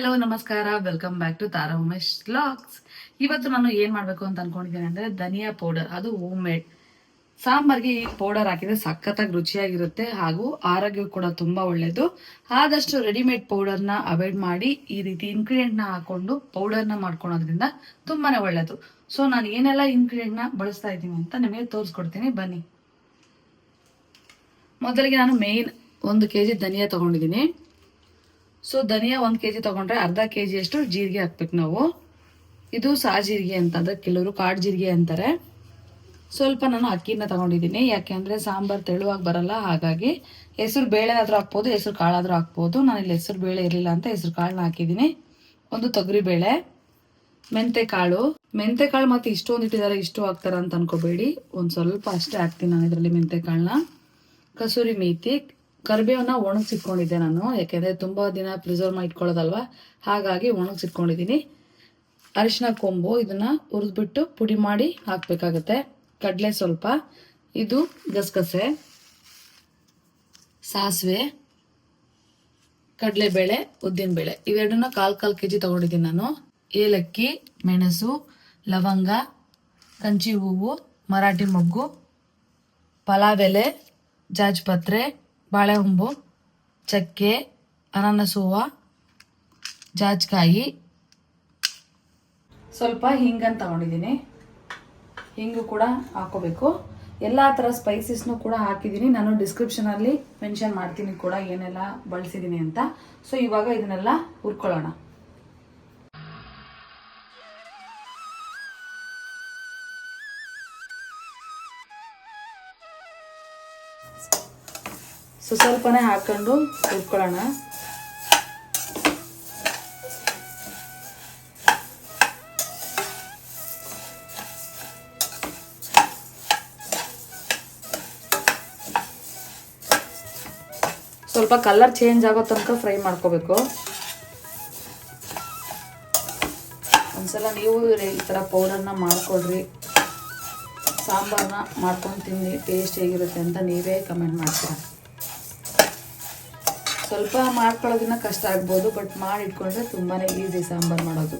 Hello, ನಮಸ್ಕಾರ. Welcome back to Tara Umesh vlogs ಇವತ್ತು ನಾನು ಏನ್ ಮಾಡ್ಬೇಕು ಅಂತ ಅನ್ಕೊಂಡಿದ್ದೇನೆ ಅಂದ್ರೆ ಧನಿಯಾ ಪೌಡರ್ ಅದು ಹೋಮ್ ಮೇಡ್ ಸಾಂಬಾರ್ಗೆ ಈ ಪೌಡರ್ ಹಾಕಿದ್ರೆ ಸಖತ್ತಾಗಿ ರುಚಿಯಾಗಿರುತ್ತೆ ಹಾಗೂ ಆರೋಗ್ಯ ಕೂಡ ತುಂಬಾ ಒಳ್ಳೇದು. ಆದಷ್ಟು ರೆಡಿಮೇಡ್ ಪೌಡರ್ನ ಅವಾಯ್ಡ್ ಮಾಡಿ ಈ ರೀತಿ ingredient ನ ಹಾಕೊಂಡು ಪೌಡರ್ನ ಮಾಡ್ಕೊಳೋದ್ರಿಂದ ತುಂಬಾನೇ ಒಳ್ಳೇದು. ಸೊ ನಾನು ಏನೆಲ್ಲ ingredient ನ ಬಳಸ್ತಾ ಇದ್ದೀನಿ ಅಂತ ನಿಮಗೆ ತೋರಿಸ್ಕೊಡ್ತೀನಿ. ಬನ್ನಿ. ಮೊದಲಿಗೆ ನಾನು ಮೇಯ್ನ್ ಒಂದು ಕೆ ಜಿ ಧನಿಯಾ ತಗೊಂಡಿದ್ದೀನಿ. ಸೊ ಧನಿಯಾ ಒಂದು ಕೆ ಜಿ ತೊಗೊಂಡ್ರೆ ಅರ್ಧ ಕೆ ಜಿಯಷ್ಟು ಜೀರಿಗೆ ಹಾಕ್ಬೇಕು ನಾವು. ಇದು ಸಾ ಜೀರಿಗೆ ಅಂತ ಅದ ಕೆಲವರು ಕಾಡು ಜೀರಿಗೆ ಅಂತಾರೆ. ಸ್ವಲ್ಪ ನಾನು ಅಕ್ಕಿನ ತಗೊಂಡಿದ್ದೀನಿ ಯಾಕೆ ಅಂದರೆ ಸಾಂಬಾರು ತೆಳುವಾಗಿ ಬರಲ್ಲ, ಹಾಗಾಗಿ ಹೆಸರು ಬೇಳೆ ಆದರೂ ಹಾಕ್ಬೋದು, ಹೆಸರು ಕಾಳಾದರೂ ಹಾಕ್ಬೋದು. ನಾನು ಇಲ್ಲಿ ಹೆಸರು ಬೇಳೆ ಇರಲಿಲ್ಲ ಅಂತ ಹೆಸರು ಕಾಳನ್ನ ಹಾಕಿದ್ದೀನಿ ಒಂದು ತೊಗರಿ ಬೇಳೆ, ಮೆಂತೆ ಕಾಳು. ಮೆಂತೆ ಕಾಳು ಮತ್ತೆ ಇಷ್ಟೊಂದು ಇಟ್ಟಿದ್ದಾರೆ ಇಷ್ಟು ಹಾಕ್ತಾರೆ ಅಂತ ಅನ್ಕೋಬೇಡಿ. ಒಂದು ಸ್ವಲ್ಪ ಅಷ್ಟೇ ಹಾಕ್ತೀನಿ ನಾನು ಇದರಲ್ಲಿ ಮೆಂತೆ ಕಾಳನ್ನ. ಕಸೂರಿ ಮೇಥಿ ಕರಿಬೇವನ್ನ ಒಣಗಿಸಿಟ್ಕೊಂಡಿದ್ದೆ ನಾನು, ಯಾಕೆಂದರೆ ತುಂಬಾ ದಿನ ಪ್ರಿಸರ್ವ್ ಮಾಡಿ ಇಟ್ಕೊಳ್ಳೋದಲ್ವಾ ಹಾಗಾಗಿ ಒಣಗಿಸಿಟ್ಕೊಂಡಿದ್ದೀನಿ ಅರಿಶಿನ ಕೊಂಬು ಇದನ್ನ ಹುರಿದ್ಬಿಟ್ಟು ಪುಡಿ ಮಾಡಿ ಹಾಕ್ಬೇಕಾಗತ್ತೆ. ಕಡಲೆ ಸ್ವಲ್ಪ, ಇದು ಗಸಗಸೆ, ಸಾಸಿವೆ, ಕಡಲೆಬೇಳೆ, ಉದ್ದಿನಬೇಳೆ, ಇವೆರಡನ್ನ ಕಾಲು ಕಾಲು ಕೆ ಜಿ ತಗೊಂಡಿದ್ದೀನಿ ನಾನು. ಏಲಕ್ಕಿ, ಮೆಣಸು, ಲವಂಗ, ಕಂಚಿ ಹೂವು, ಮರಾಠಿ ಮೊಗ್ಗು, ಪಲಾವ್ ಎಲೆ ಜಾಜ್ಪತ್ರೆ ಬಾಳೆಹೊಂಬು, ಚಕ್ಕೆ ಅನಾನಸ್ ಜಾಜ್ಕಾಯಿ. ಸ್ವಲ್ಪ ಹಿಂಗನ್ನು ತಗೊಂಡಿದ್ದೀನಿ. ಹಿಂಗು ಕೂಡ ಹಾಕೋಬೇಕು. ಎಲ್ಲ ಥರ ಸ್ಪೈಸಸ್ನು ಕೂಡ ಹಾಕಿದ್ದೀನಿ. ನಾನು ಡಿಸ್ಕ್ರಿಪ್ಷನಲ್ಲಿ ಮೆನ್ಷನ್ ಮಾಡ್ತೀನಿ ಕೂಡ ಏನೆಲ್ಲ ಬಳಸಿದ್ದೀನಿ ಅಂತ. ಸೊ ಇವಾಗ ಇದನ್ನೆಲ್ಲ ಹುರ್ಕೊಳ್ಳೋಣ. ಸೊ, ಸ್ವಲ್ಪನೇ ಹಾಕೊಂಡು ಹುರ್ಕೊಳ್ಳೋಣ. ಸ್ವಲ್ಪ ಕಲರ್ ಚೇಂಜ್ ಆಗೋ ತನಕ ಫ್ರೈ ಮಾಡ್ಕೋಬೇಕು. ಒಂದ್ಸಲ ನೀವು ಈ ಥರ ಪೌಡರ್ನ ಮಾಡ್ಕೊಡ್ರಿ. ಸಾಂಬಾರನ್ನ ಮಾಡ್ಕೊಂಡು ತಿನ್ನಿ ಟೇಸ್ಟ್ ಹೇಗಿರುತ್ತೆ ಅಂತ ನೀವೇ ಕಮೆಂಟ್ ಮಾಡ್ತೀರ. ಸ್ವಲ್ಪ ಮಾಡ್ಕೊಳ್ಳೋದನ್ನ ಕಷ್ಟ ಆಗ್ಬೋದು ಬಟ್ ಮಾಡಿಟ್ಕೊಂಡ್ರೆ ತುಂಬಾ ಈಸಿ ಸಾಂಬಾರು ಮಾಡೋದು.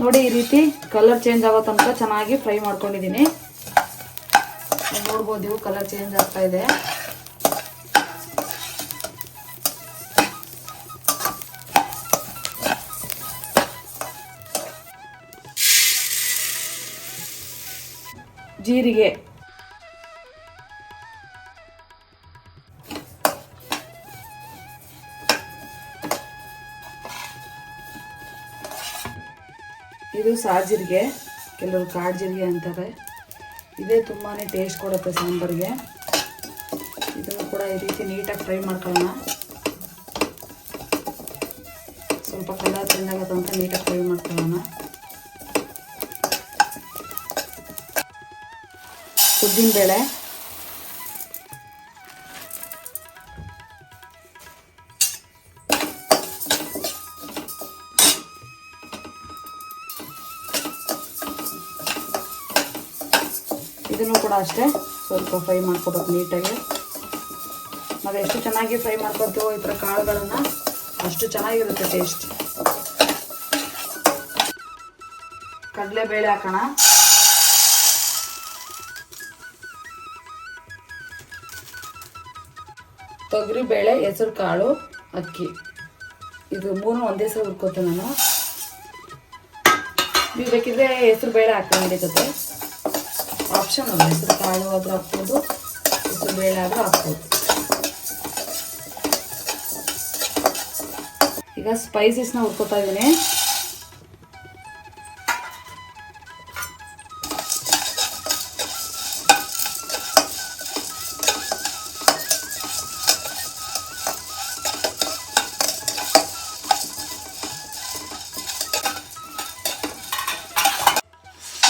ನೋಡಿ ಈ ರೀತಿ ಕಲರ್ ಚೇಂಜ್ ಆಗೋ ತನಕ ಚೆನ್ನಾಗಿ ಫ್ರೈ ಮಾಡ್ಕೊಂಡಿದ್ದೀನಿ. ನೋಡ್ಬೋದು ಇವು ಕಲರ್ ಚೇಂಜ್ ಆಗ್ತಾ ಇದೆ. ಜೀರಿಗೆ. ಇದು ಸಾಜೀರಿಗೆ, ಕೆಲವರು ಕಾಡು ಜೀರಿಗೆ ಅಂತಾರೆ. ಇದೇ ತುಂಬಾ ಟೇಸ್ಟ್ ಕೊಡುತ್ತೆ ಸಾಂಬಾರಿಗೆ. ಇದನ್ನು ಕೂಡ ಈ ರೀತಿ ನೀಟಾಗಿ ಫ್ರೈ ಮಾಡ್ಕೊಳ್ಳೋಣ. ಸ್ವಲ್ಪ ಕಲರ್ ಚೆಂದ ನೀಟಾಗಿ ಫ್ರೈ ಮಾಡ್ಕೊಳ್ಳೋಣ. ಉದ್ದಿನಬೇಳೆ. ಇದನ್ನು ಕೂಡ ಅಷ್ಟೇ. ಸ್ವಲ್ಪ ಫ್ರೈ ಮಾಡ್ಕೋಬೇಕು ನೀಟಾಗಿ. ನಾವು ಎಷ್ಟು ಚೆನ್ನಾಗಿ ಫ್ರೈ ಮಾಡ್ಕೊತೀವೋ ಈ ಥರ ಕಾಳುಗಳನ್ನು, ಅಷ್ಟು ಚೆನ್ನಾಗಿರುತ್ತೆ ಟೇಸ್ಟ್ ಕಡಲೆಬೇಳೆ ಹಾಕೋಣ. ತೊಗರಿ ಬೇಳೆ ಹೆಸರು ಕಾಳು, ಅಕ್ಕಿ. ಇದು ಮೂರು ಒಂದೇ ಸಲ ಹುರ್ಕೋತೀನಿ ನಾನು. ನೀವು ಬೇಕಿದ್ರೆ ಹೆಸರು ಬೇಳೆ ಹಾಕ್ತೀನಿ ನಡೀತದೆ ಆಪ್ಷನ್ ಅಲ್ಲ ಹೆಸರು ಕಾಳು ಆದ್ರೂ ಹಾಕ್ಬೋದು ಹೆಸರು ಬೇಳೆ ಆದ್ರೂ ಹಾಕ್ಬೋದು ಈಗ ಸ್ಪೈಸಸ್ನ ಹುರ್ಕೋತಾ ಇದ್ದೀನಿ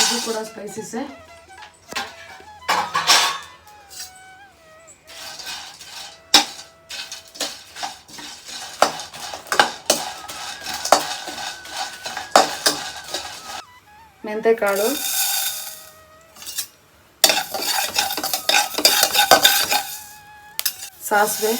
ಇದು ಕೂಡ ಸ್ಪೈಸಸ್ಸೇ ಮೆಂತೆಕಾಳು ಸಾಸಿವೆ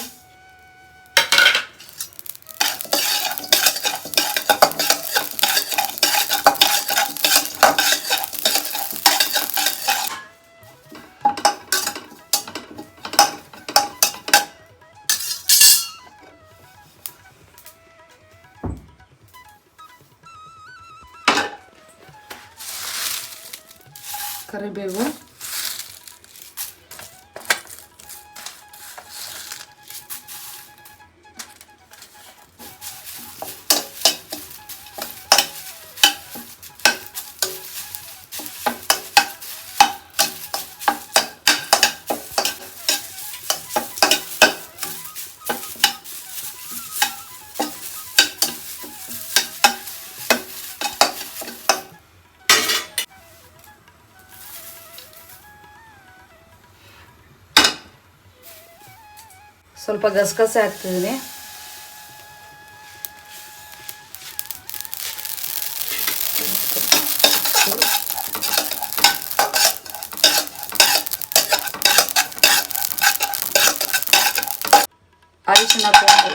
ಕರಿಬೇವು ಸ್ವಲ್ಪ ಗಸಗಸೆ ಹಾಕ್ತಿದ್ದೀನಿ ಅರಿಶಿನ ಕೊಂಬು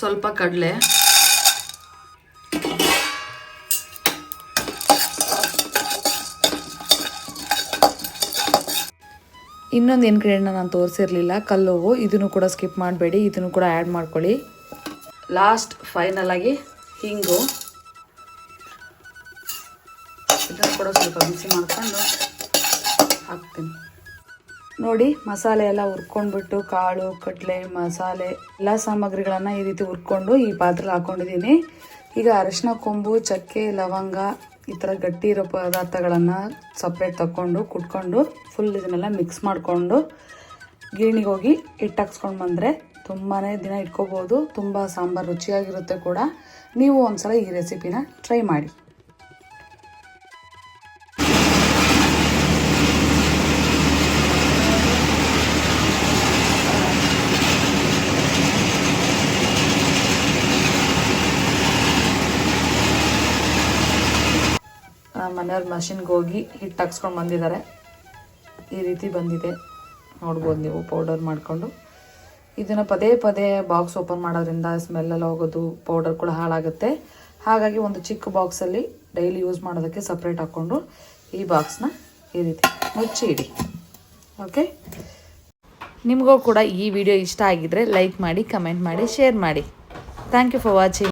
ಸ್ವಲ್ಪ ಕಡಲೆ. ಇನ್ನೊಂದು ಇನ್ಗ್ರೀಡಿಯೆಂಟ್ನ ನಾನು ತೋರಿಸಿರಲಿಲ್ಲ ಕಲ್ಲುವು ಇದನ್ನು ಕೂಡ ಸ್ಕಿಪ್ ಮಾಡಬೇಡಿ ಇದನ್ನು ಕೂಡ ಆ್ಯಡ್ ಮಾಡ್ಕೊಳ್ಳಿ. ಲಾಸ್ಟ್ ಫೈನಲ್ ಆಗಿ ಹಿಂಗು. ಇದನ್ನು ಕೂಡ ಸ್ವಲ್ಪ ಬಿಸಿ ಮಾಡ್ಕೊಂಡು ಹಾಕ್ತೀನಿ. ನೋಡಿ, ಮಸಾಲೆ ಎಲ್ಲ ಹುರ್ಕೊಂಡ್ಬಿಟ್ಟು ಕಾಳು, ಕಡಲೆ, ಮಸಾಲೆ ಎಲ್ಲ ಸಾಮಗ್ರಿಗಳನ್ನು ಈ ರೀತಿ ಹುರ್ಕೊಂಡು ಈ ಪಾತ್ರೆಲಿ ಹಾಕೊಂಡಿದ್ದೀನಿ. ಈಗ ಅರಿಶಿನ, ಕೊಂಬು, ಚಕ್ಕೆ, ಲವಂಗ ಈ ಥರ ಗಟ್ಟಿ ಇರೋ ಪದಾರ್ಥಗಳನ್ನು ಸಪ್ರೇಟ್ ತಗೊಂಡು ಕುಟ್ಕೊಂಡು ಫುಲ್ ಇದನ್ನೆಲ್ಲ ಮಿಕ್ಸ್ ಮಾಡಿಕೊಂಡು ಗಿರಣಿಗೆ ಹೋಗಿ ಹಿಟ್ಟು ಹಾಕ್ಸ್ಕೊಂಡು ಬಂದರೆ ತುಂಬಾ ದಿನ ಇಟ್ಕೋಬೋದು. ತುಂಬ ಸಾಂಬಾರು ರುಚಿಯಾಗಿರುತ್ತೆ ಕೂಡ. ನೀವು ಒಂದ್ಸಲ ಈ ರೆಸಿಪಿನ ಟ್ರೈ ಮಾಡಿ. ಮನೆಯವ್ರ ಮಷಿನ್ಗೆ ಹೋಗಿ ಹಿಟ್ಟು ಹಾಕ್ಸ್ಕೊಂಡು ಬಂದಿದ್ದಾರೆ ಈ ರೀತಿ ಬಂದಿದೆ. ನೋಡ್ಬೋದು ನೀವು ಪೌಡರ್ ಮಾಡಿಕೊಂಡು. ಇದನ್ನು ಪದೇ ಪದೇ ಬಾಕ್ಸ್ ಓಪನ್ ಮಾಡೋದ್ರಿಂದ ಸ್ಮೆಲ್ಲೆಲ್ಲ ಹೋಗೋದು ಪೌಡರ್ ಕೂಡ ಹಾಳಾಗುತ್ತೆ. ಹಾಗಾಗಿ ಒಂದು ಚಿಕ್ಕ ಬಾಕ್ಸಲ್ಲಿ ಡೈಲಿ ಯೂಸ್ ಮಾಡೋದಕ್ಕೆ ಸಪ್ರೇಟ್ ಹಾಕ್ಕೊಂಡು ಈ ಬಾಕ್ಸ್ನ ಈ ರೀತಿ ಮುಚ್ಚಿ ಇಡಿ. ಓಕೆ ನಿಮಗೂ ಕೂಡ ಈ ವಿಡಿಯೋ ಇಷ್ಟ ಆಗಿದ್ರೆ ಲೈಕ್ ಮಾಡಿ ಕಮೆಂಟ್ ಮಾಡಿ ಶೇರ್ ಮಾಡಿ. Thank you for watching